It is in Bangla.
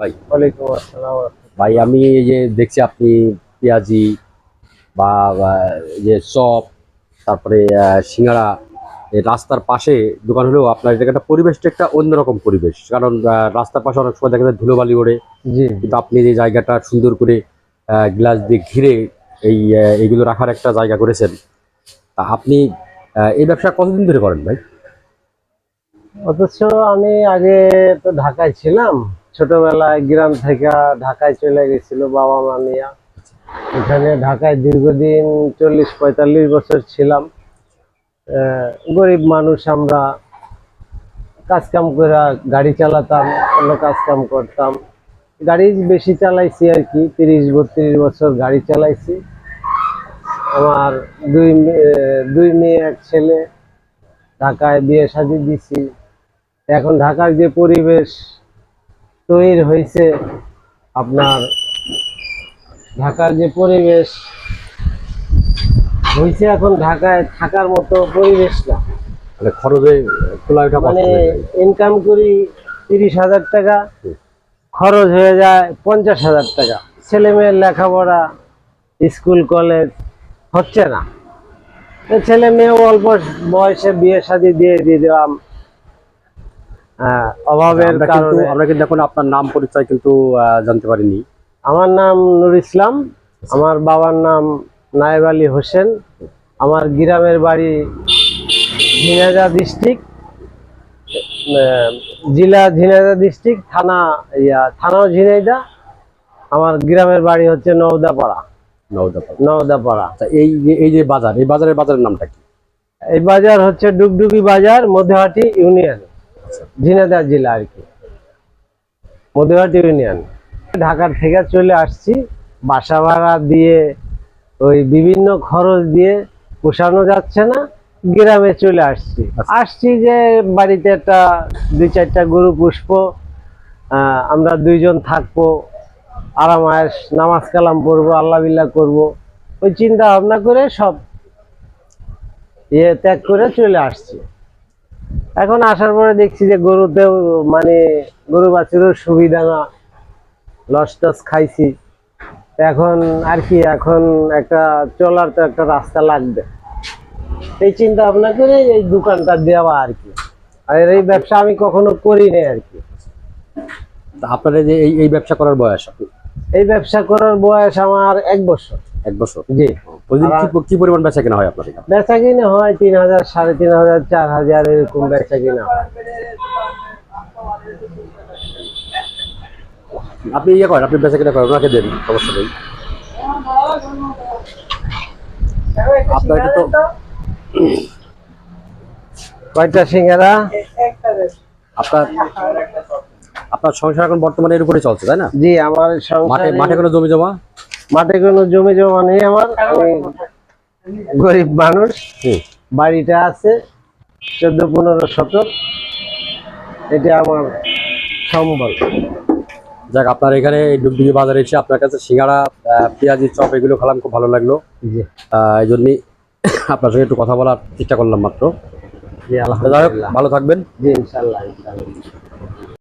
ভাই। ওয়ালাইকুম আসসালাম ভাই আমি এই যে দেখছি আপনি পেঁয়াজি বা যে চপ তারপরে সিঙ্গাড়া এই রাস্তার পাশে দোকান হলেও আপনার জায়গাটা পরিবেশটা একটা অন্যরকম পরিবেশ। কারণ রাস্তার পাশে অনেক সময় দেখা যায় ধুলোবালি ওড়ে। কিন্তু আপনি যে জায়গাটা সুন্দর করে গ্লাস দিয়ে ঘিরে এই এইগুলো রাখার একটা জায়গা করেছেন তা আপনি এই ব্যবসা কতদিন ধরে করেন ভাই? অথচ আমি আগে তো ঢাকায় ছিলাম। ছোটবেলায় গ্রাম থেকে ঢাকায় চলে গেছিল বাবা মা নিয়ে। এখানে ঢাকায় দীর্ঘদিন চল্লিশ, পঁয়তাল্লিশ বছর ছিলাম। গরিব মানুষ আমরা কাজ কাম করে গাড়ি চালাতাম, অন্য কাজ কাম করতাম। গাড়ি বেশি চালাইছি আর কি, তিরিশ, বত্রিশ বছর গাড়ি চালাইছি। আমার দুই দুই মেয়ে, এক ছেলে, ঢাকায় বিয়ে শাদি দিছি। এখন ঢাকার যে পরিবেশ তৈরি হয়েছে আপনার ঢাকার যে পরিবেশ হয়েছে এখন ঢাকায় থাকার মতো পরিবেশ না। মানে খরচে মানে হয়ে ইনকাম করি তিরিশ হাজার টাকা খরচ হয়ে যায় পঞ্চাশ হাজার টাকা। ছেলে মেয়ের লেখাপড়া স্কুল কলেজ হচ্ছে না। ছেলে মেয়ে অল্প বয়সে বিয়ে শাদী দিয়ে দিয়ে দিলাম। অভাবের কারণে আমরা কিন্তু এখন আপনার নাম পরিচয় কিন্তু জানতে পারিনি। আমার নাম নুর ইসলাম আমার বাবার নাম নায়েব আলী হোসেন আমার গ্রামের বাড়ি ঝিনাইদহ ডিস্ট্রিক্ট জেলা ঝিনাইদহ ডিস্ট্রিক্ট থানা ইয়া থানাও ঝিনাইদা আমার গ্রামের বাড়ি হচ্ছে নওদাপাড়া। নওদাপাড়া। নওদাপাড়া। তা এই যে এই যে বাজার এই বাজারের বাজারের নামটা কি? এই বাজার হচ্ছে ডুগডুগি বাজার মধ্যহাটি ইউনিয়ন। ঝিনাইদহ জেলা আর কি। মধ্যহাটি ইউনিয়ন। ঢাকার থেকে চলে আসছি বাসা ভাড়া দিয়ে ওই বিভিন্ন খরচ দিয়ে পোষানো যাচ্ছে না গ্রামে চলে আসছি। আচ্ছা। আসছি যে বাড়িতে একটা দুই চারটা গরু পুষবো আহ, আমরা দুইজন থাকব আরাম আরামায়েশ নামাজ কালাম পড়ব আল্লাহ বিল্লাহ করব। ওই চিন্তা ভাবনা করে সব ইয়ে ত্যাগ করে চলে আসছি। এখন আসার পরে দেখছি যে গরুতেও মানে গরু বাছুরের সুবিধা না। লস টস খাইছি। এখন আর কি এখন একটা চলার তো একটা রাস্তা লাগবে। এই চিন্তা ভাবনা করে এই দোকানটা দেওয়া আর কি। আর এই ব্যবসা আমি কখনো করি নাই আর কি। আপনার এই যে এই এই ব্যবসা করার বয়স? আপনি এই ব্যবসা করার বয়স আমার এক বছর। এক বছর? জি। প্রতিদিন কি- কি পরিমাণ বেচা কেনা হয় আপনার বেচা কিনে হয় তিন হাজার সাড়ে তিন হাজার চার হাজার এরকম বেচা কিনা আপনি ইয়ে করেন আপনি বেচা কেনা করেন ওনাকে দেন সমস্যা নেই। আপনার তো কয়টা সিঙ্গারা? আপনার আপনার সংসার এখন বর্তমানে এর উপরে চলছে তাই না? জি আমার মাঠে মাঠে কোনো জমি জমা? মাঠে কোনো জমি জমা নেই আমার আমি গরিব মানুষ। বাড়িটা আছে চোদ্দ পনেরো শতক। এটা আমার সম্বল। যাক আপনার এখানে ডুগডুগি বাজারে এসে আপনার কাছে সিঙ্গাড়া পেঁয়াজি চপ এগুলো খেলাম খুব ভালো লাগল। এই জন্যই আপনার সঙ্গে একটু কথা বলার চেষ্টা করলাম মাত্র। ভালো থাকবেন। জি ইনশাল্লাহ ইনশাল্লাহ।